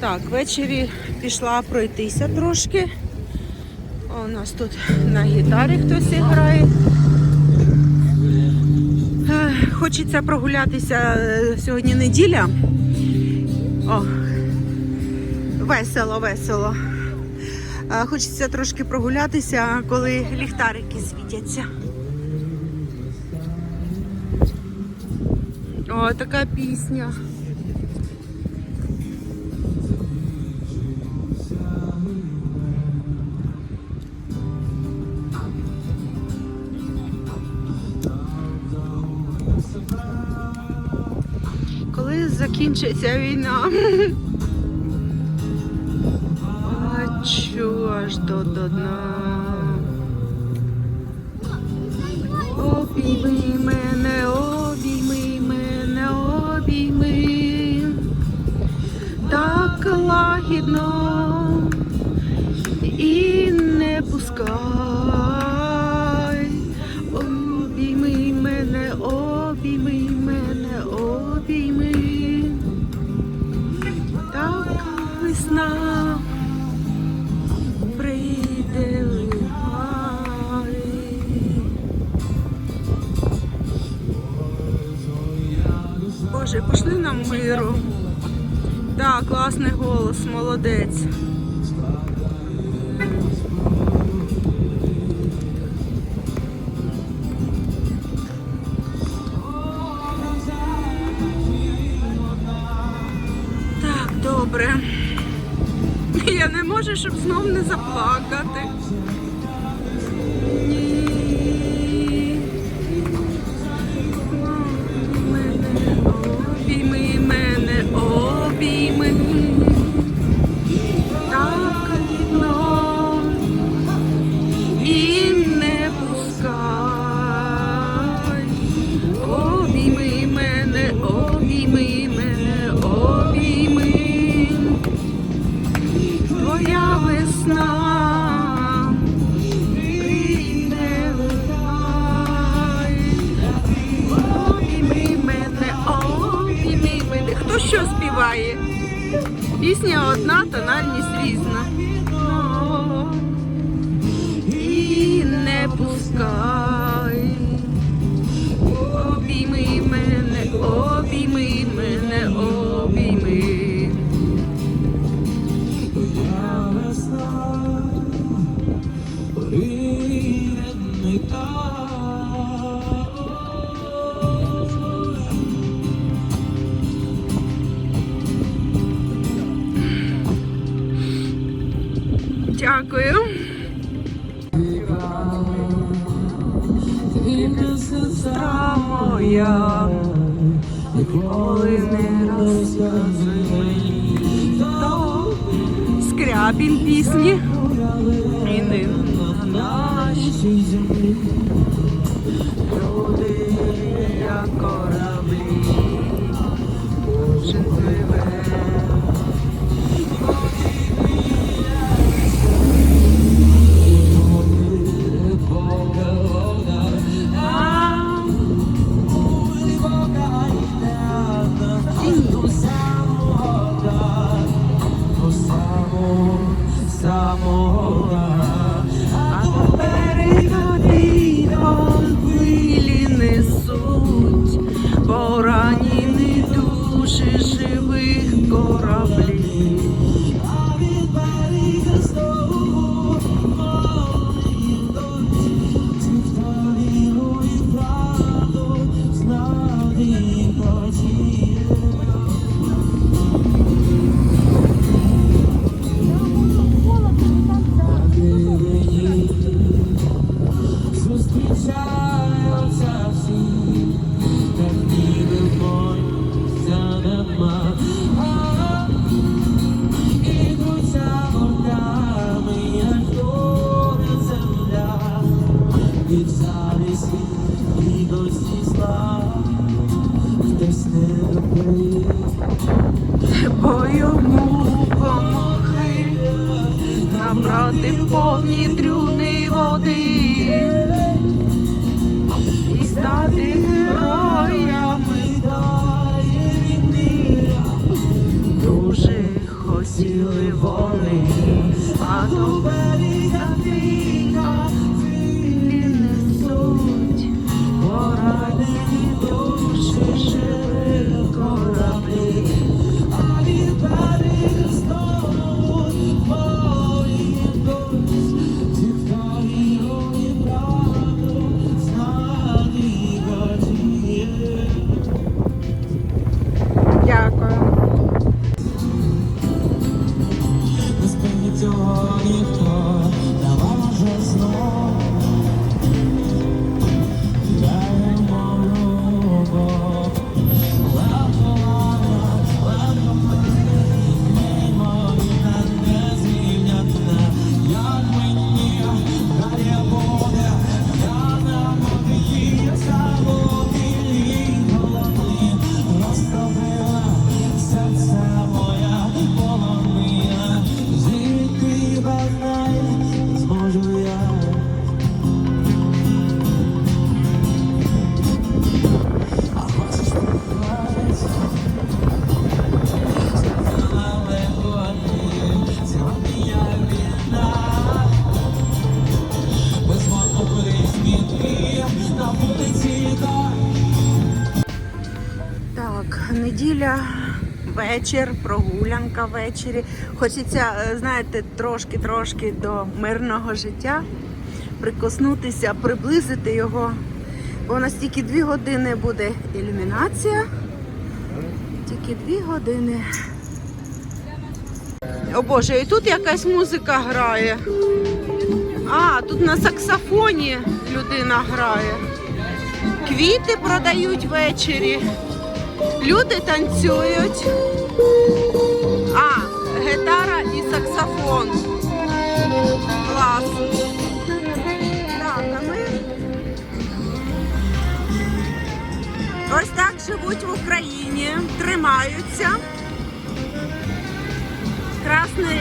Так, ввечері пішла пройтися трошки. О, у нас тут на гітарі хтось грає. Е, Хочеться прогулятися е, сьогодні неділя. О, весело, весело. Е, Хочеться трошки прогулятися, коли ліхтарики світяться. О, така пісня. Закінчиться війна? Бачу аж до до дна. Обійми мене, обійми мене, обійми. Так лагідно пошли нам миру. Так, класний голос, молодець. Так, добре. Я не можу, щоб знов не заплакати. Пісня одна, тональність різна. І не пускай. Дякую. Сестра моя, ніколи не розказуй. Скрябін пісні. І не на нашій землі. Люди, як кораблі, кожен живих сили волі, а до вечір, прогулянка ввечері. Хочеться, е, знаєте, трошки-трошки до мирного життя, прикоснутися, приблизити його. Бо у нас тільки дві години буде ілюмінація. Тільки дві години. О Боже, і тут якась музика грає. А, тут на саксофоні людина грає. Квіти продають ввечері. Люди танцюють. А, гітара і саксофон. Клас. Так, а ми ось так живуть в Україні, тримаються. Красний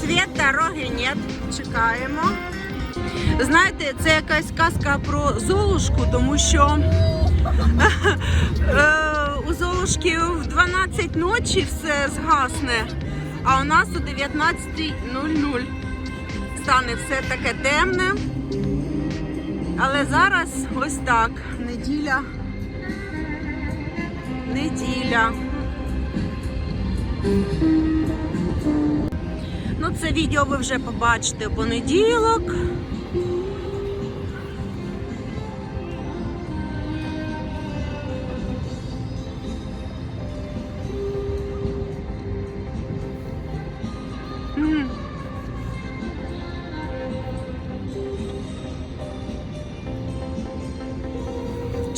світ, дороги нет. Чекаємо. Знаєте, це якась казка про Золушку, тому що у Золушки в 12 ночі все згасне, а у нас о 19.00 стане все таке темне. Але зараз ось так. Неділя. Неділя. Ну, це відео ви вже побачите в понеділок.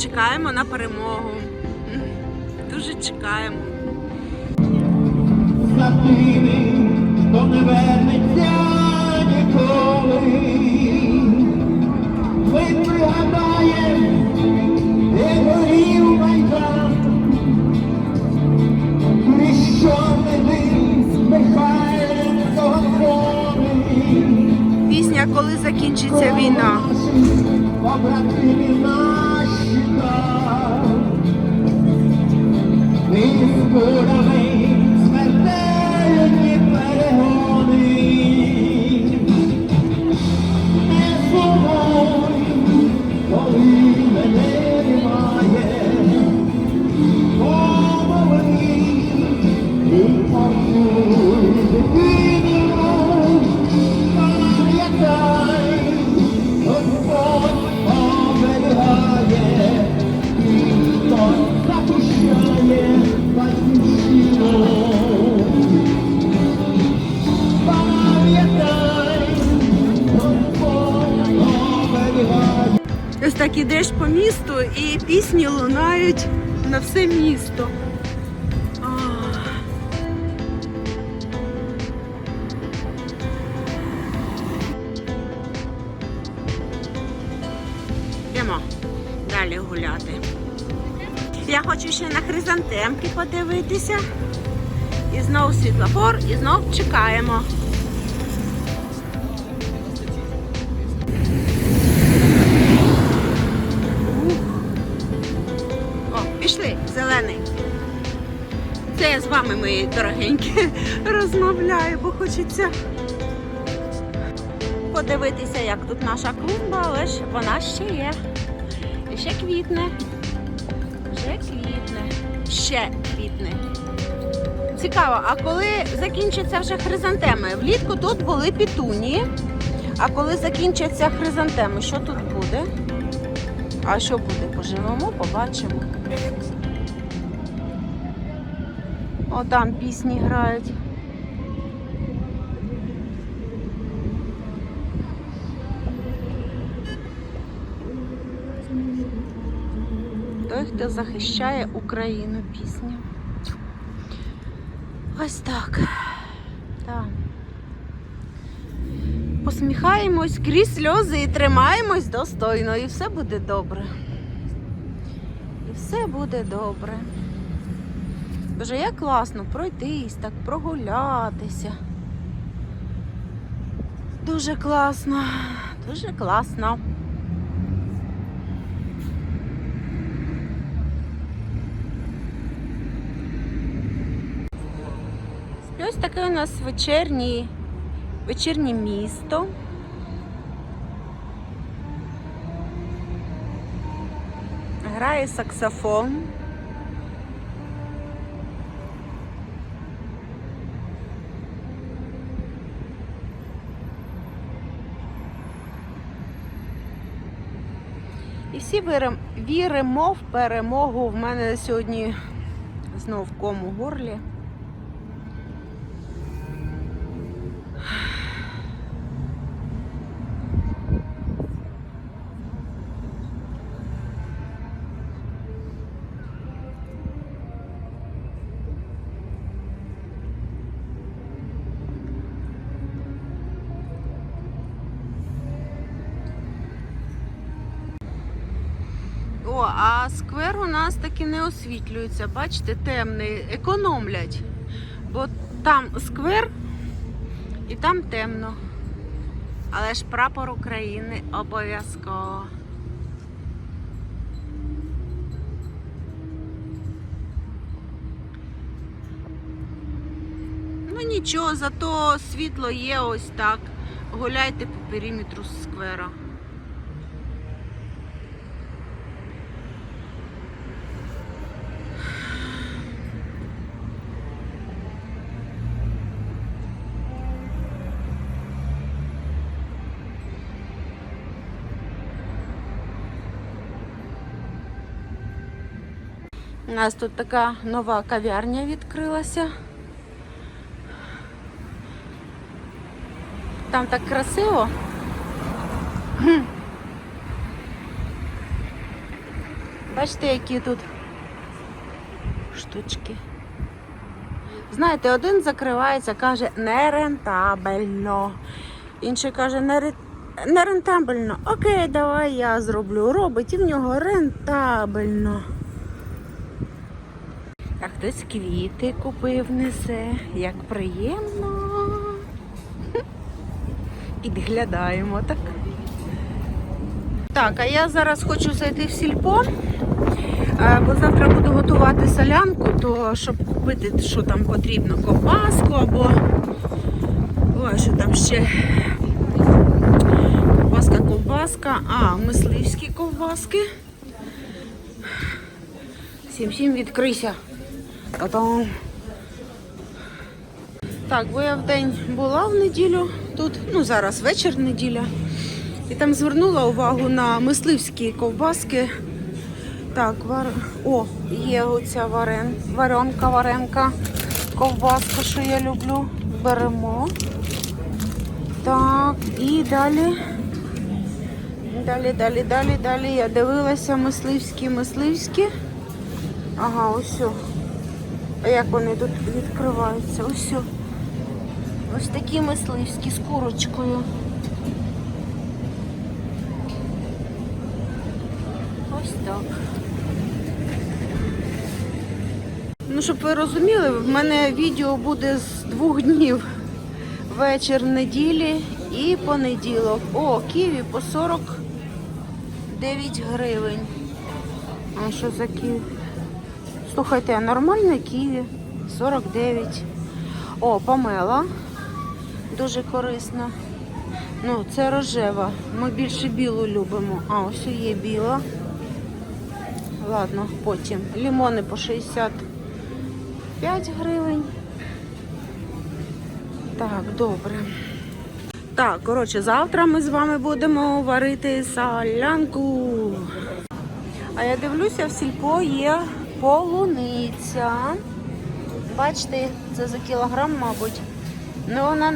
Чекаємо на перемогу. Дуже чекаємо. за тими, хто не вернеться ніколи. Ми пригадаєм, де горів майдан, Пісня, коли закінчиться війна. Meu coração лунають на все місто. Йдемо далі гуляти. Я хочу ще на хризантемки подивитися. І знов світлофор, і знов чекаємо. Це я з вами, мої дорогенькі, розмовляю, бо хочеться подивитися, як тут наша клумба, але ж вона ще є. І ще квітне. Ще квітне. Ще квітне. Цікаво, а коли закінчаться вже хризантеми? Влітку тут були пітунії. А коли закінчаться хризантеми, що тут буде? А що буде? Поживемо, побачимо. О, там пісні грають. Той, хто захищає Україну пісня. Ось так. Так. Посміхаємось крізь сльози і тримаємось достойно, і все буде добре. І все буде добре. Боже, як класно пройтись, так прогулятися. Дуже класно, дуже класно. Ось таке у нас вечірнє, вечірнє місто. Грає саксофон. І всі вірим- віримо в перемогу. В мене сьогодні знов ком у горлі. О, а сквер у нас таки не освітлюється. Бачите, темний, економлять. Бо там сквер і там темно. Але ж прапор України обов'язково. Ну нічого, зато світло є ось так. Гуляйте по периметру сквера. У нас тут така нова кав'ярня відкрилася. Там так красиво. Бачите, які тут штучки. Знаєте, один закривається, каже нерентабельно. Інший каже «Нере- нерентабельно. Окей, давай я зроблю. Робить і в нього рентабельно. А хтось квіти купив, несе. Як приємно. Підглядаємо, так? Так, а я зараз хочу зайти в сільпо, е, бо завтра буду готувати солянку, то щоб купити, що там потрібно, ковбаску або. Ой, що там ще? Ковбаска, ковбаска. А, мисливські ковбаски. Всім всім відкрийся. Та-дам. Так, бо я в день була в неділю тут, ну зараз вечір неділя. І там звернула увагу на мисливські ковбаски. Так, вар... о, є оця варен... варенка, варенка, ковбаска, що я люблю. Беремо. Так, і далі. Далі, далі, далі, далі. Я дивилася мисливські, мисливські. Ага, ось. Як вони тут відкриваються? Ось. Ось такі мисливські з курочкою. Ось так. Ну, щоб ви розуміли, в мене відео буде з двох днів. Вечір неділі і понеділок. О, ківі по 49 гривень. А що за ківі? Слухайте, нормальне ківі. 49. О, помела. Дуже корисна. Ну, це рожева. Ми більше білу любимо. А, ось є біла. Ладно, потім. Лімони по 65 гривень. Так, добре. Так, коротше, завтра ми з вами будемо варити солянку. А я дивлюся, в сільпо є полуниця. Бачите, це за кілограм, мабуть. Ну, вона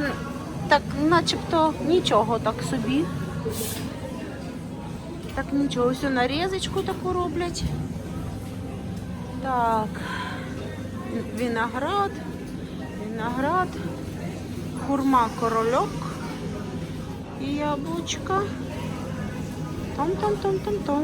так, начебто нічого так собі. Так нічого, ось нарізочку таку роблять. Так. Виноград, виноград, хурма корольок і яблучка. Том-том-том-том-том.